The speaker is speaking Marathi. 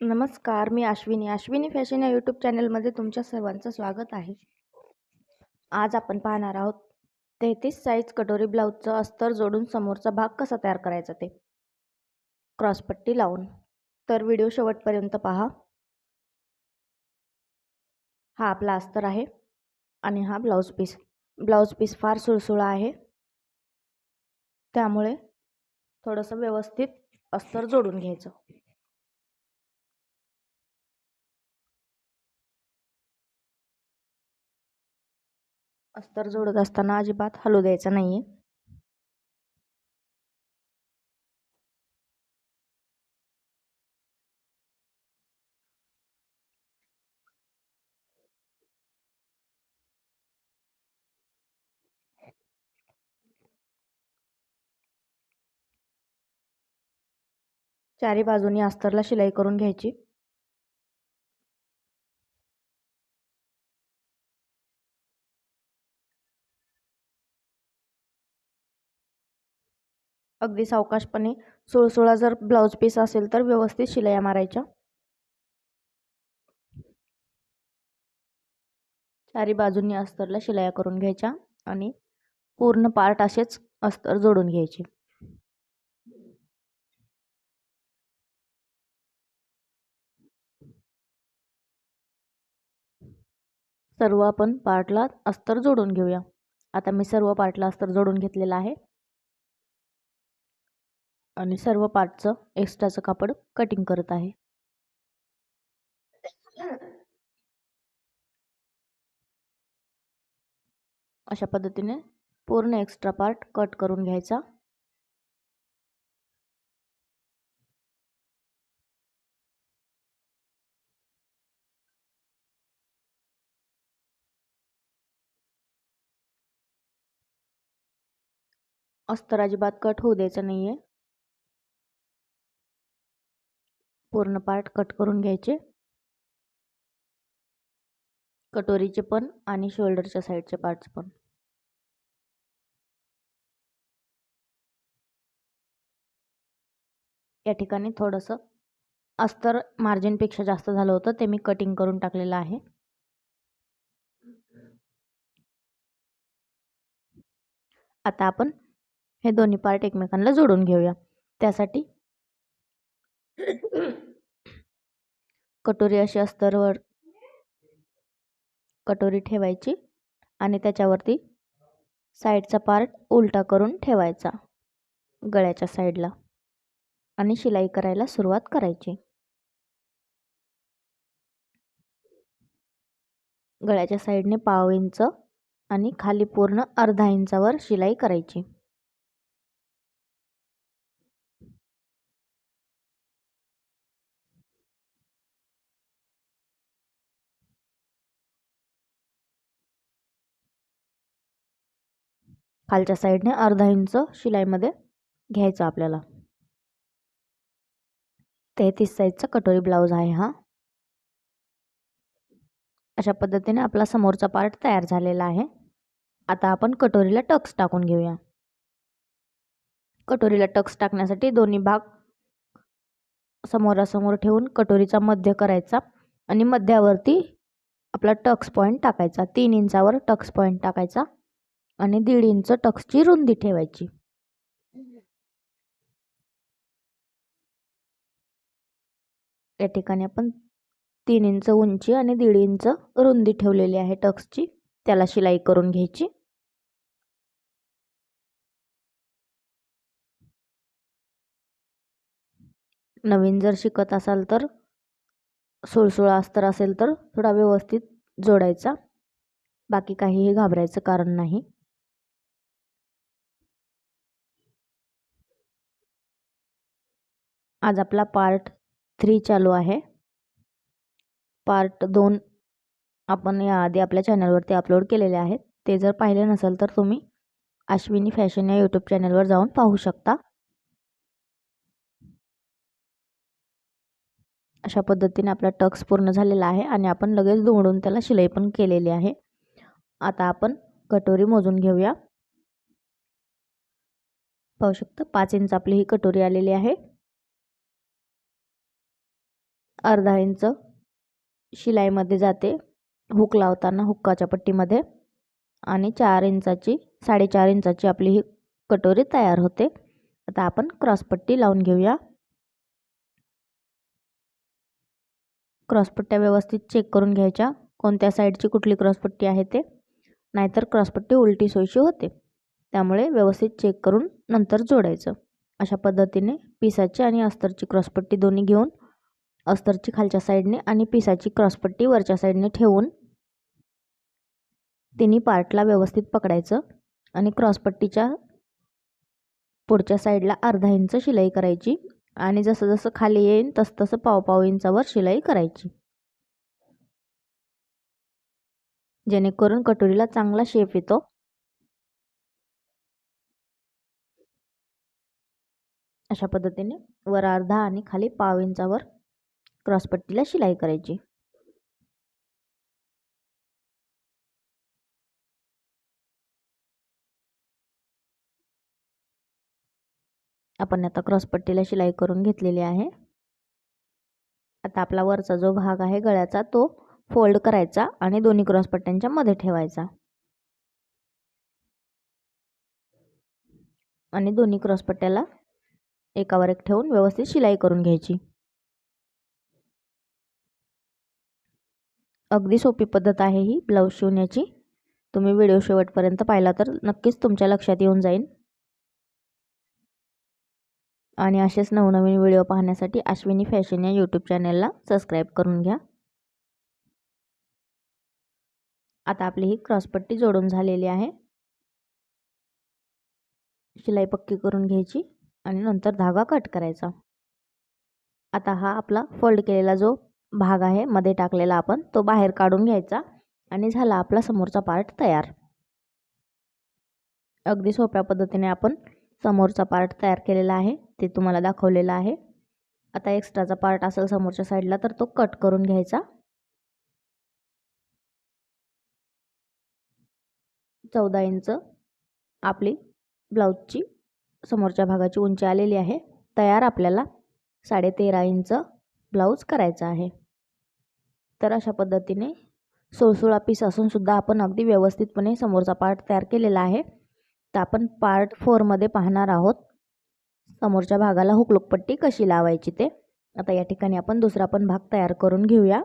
नमस्कार मी अश्विनी. अश्विनी फॅशन या यूट्यूब चॅनलमध्ये तुमच्या सर्वांचं स्वागत आहे. आज आपण पाहणार आहोत तेहतीस साईज कटोरी ब्लाऊजचं अस्तर जोडून समोरचा भाग कसा तयार करायचा ते. क्रॉसपट्टी लावून. तर व्हिडिओ शेवटपर्यंत पहा. हा आपला अस्तर आहे आणि हा ब्लाऊज पीस. ब्लाऊज पीस फार सुळसुळा आहे. त्यामुळे थोडंसं व्यवस्थित अस्तर जोडून घ्यायचं. अस्तर जोडत असताना अजिबात हलू द्यायचा नाही आहे चारी बाजूनी अस्तरला शिलाई करून घ्यायची. अगदी सावकाशपणे सुळसुळा जर ब्लाऊज पीस असेल तर व्यवस्थित शिलाया मारायच्या. चारी बाजूंनी अस्तरला शिलाया करून घ्यायच्या आणि पूर्ण पार्ट असेच अस्तर जोडून घ्यायचे. सर्व आपण पार्टला अस्तर जोडून घेऊया. आता मी सर्व पार्टला अस्तर जोडून घेतलेलं आहे. आणि सर्व पार्टचं एक्स्ट्राचं कापड कटिंग करत आहे. अशा पद्धतीने पूर्ण एक्स्ट्रा पार्ट कट करून घ्यायचा. अस्तर अजिबात कट होऊ द्यायचं नाही आहे पूर्ण पार्ट कट करून घ्यायचे. कटोरीचे पण आणि शोल्डरच्या साईडचे पार्ट्स पण. या ठिकाणी थोडंसं अस्तर मार्जिनपेक्षा जास्त झालं होतं ते मी कटिंग करून टाकलेलं आहे. आता आपण हे दोन्ही पार्ट एकमेकांना जोडून घेऊया. त्यासाठी कटोरी अशी अस्तरवर कटोरी ठेवायची आणि त्याच्यावरती साईडचा पार्ट उलटा करून ठेवायचा गळ्याच्या साईडला आणि शिलाई करायला सुरुवात करायची. गळ्याच्या साईडने पाव इंच आणि खाली पूर्ण अर्धा इंचावर शिलाई करायची. खालच्या साईडने अर्धा इंच शिलाईमध्ये घ्यायचं आपल्याला. तेहतीस साईजचा कटोरी ब्लाऊज आहे हा. अशा पद्धतीने आपला समोरचा पार्ट तयार झालेला आहे. आता आपण कटोरीला टक्स टाकून घेऊया. कटोरीला टक्स टाकण्यासाठी दोन्ही भाग समोरासमोर ठेवून कटोरीचा मध्य करायचा आणि मध्यावरती आपला टक्स पॉईंट टाकायचा. तीन इंचावर टक्स पॉईंट टाकायचा. आणि दीड इंच टक्सची रुंदी ठेवायची. या ठिकाणी आपण तीन इंच उंची आणि दीड इंच रुंदी ठेवलेली आहे टक्सची. त्याला शिलाई करून घ्यायची. नवीन जर शिकत असाल तर सुळसुळा अस्तर असेल तर थोडा व्यवस्थित जोडायचा. बाकी काहीही घाबरायचं कारण नाही. आज आपला पार्ट थ्री चालू आहे. पार्ट दोन आपण याआधी आपल्या चॅनलवरती अपलोड केलेले आहेत. ते जर पाहिले नसेल तर तुम्ही अश्विनी फॅशन या यूट्यूब चॅनलवर जाऊन पाहू शकता. अशा पद्धतीने आपला टक्स पूर्ण झालेला आहे आणि आपण लगेच दुमडून त्याला शिलाई पण केलेली आहे. आता आपण कटोरी मोजून घेऊया. पाहू शकता पाच इंच आपली ही कटोरी आलेली आहे. अर्धा इंच शिलाईमध्ये जाते. हुक लावताना हुक्काच्या पट्टीमध्ये आणि चार इंचाची साडेचार इंचाची आपली ही कटोरी तयार होते. आता आपण क्रॉसपट्टी लावून घेऊया. क्रॉसपट्ट्या व्यवस्थित चेक करून घ्यायच्या. कोणत्या साईडची कुठली क्रॉसपट्टी आहे ते. नाहीतर क्रॉसपट्टी उलटी सोयशी होते. त्यामुळे व्यवस्थित चेक करून नंतर जोडायचं. अशा पद्धतीने पिसाची आणि अस्तरची क्रॉसपट्टी दोन्ही घेऊन अस्तरची खालच्या साईडने आणि पिसाची क्रॉसपट्टी वरच्या साईडने ठेवून तिन्ही पार्टला व्यवस्थित पकडायचं आणि क्रॉसपट्टीच्या पुढच्या साईडला अर्धा इंच शिलाई करायची आणि जसं जसं खाली येईन तसं तसं पाव पाव इंचावर शिलाई करायची. जेणेकरून कटोरीला चांगला शेप येतो. अशा पद्धतीने वर अर्धा आणि खाली पाव इंचावर क्रॉसपट्टीला शिलाई करायची. आपण आता क्रॉसपट्टीला शिलाई करून घेतलेली आहे. आता आपला वरचा जो भाग आहे गळ्याचा तो फोल्ड करायचा आणि दोन्ही क्रॉसपट्ट्यांच्या मध्ये ठेवायचा. आणि दोन्ही क्रॉसपट्ट्याला एकावर एक ठेवून व्यवस्थित शिलाई करून घ्यायची. अगदी सोपी पद्धत आहे ही ब्लाऊज शिवण्याची. तुम्ही व्हिडिओ शेवटपर्यंत पाहिला तर नक्कीच तुमच्या लक्षात येऊन जाईल. आणि असेच नवनवीन व्हिडिओ पाहण्यासाठी अश्विनी फॅशन या यूट्यूब चॅनलला सबस्क्राईब करून घ्या. आता आपली ही क्रॉसपट्टी जोडून झालेली आहे. शिलाई पक्की करून घ्यायची आणि नंतर धागा कट करायचा. आता हा आपला फोल्ड केलेला जो भाग आहे. मध्ये टाकलेला आपण. तो बाहेर काढून घ्यायचा आणि झाला आपला समोरचा पार्ट तयार. अगदी सोप्या पद्धतीने आपण समोरचा पार्ट तयार केलेला आहे. ते तुम्हाला दाखवलेलं आहे. आता एक्स्ट्राचा पार्ट असेल समोरच्या साईडला तर तो कट करून घ्यायचा. चौदा इंच आपली ब्लाऊजची समोरच्या भागाची उंची आलेली आहे. तयार आपल्याला साडेतेरा इंच ब्लाऊज करायचा आहे. तर अशा पद्धतीने सोळसोळा पीस असूनसुद्धा आपण अगदी व्यवस्थितपणे समोरचा पार्ट तयार केलेला आहे. तर आपण पार्ट फोरमध्ये पाहणार आहोत समोरच्या भागाला हुकलुकपट्टी कशी लावायची ते. आता या ठिकाणी आपण दुसरा पण भाग तयार करून घेऊया.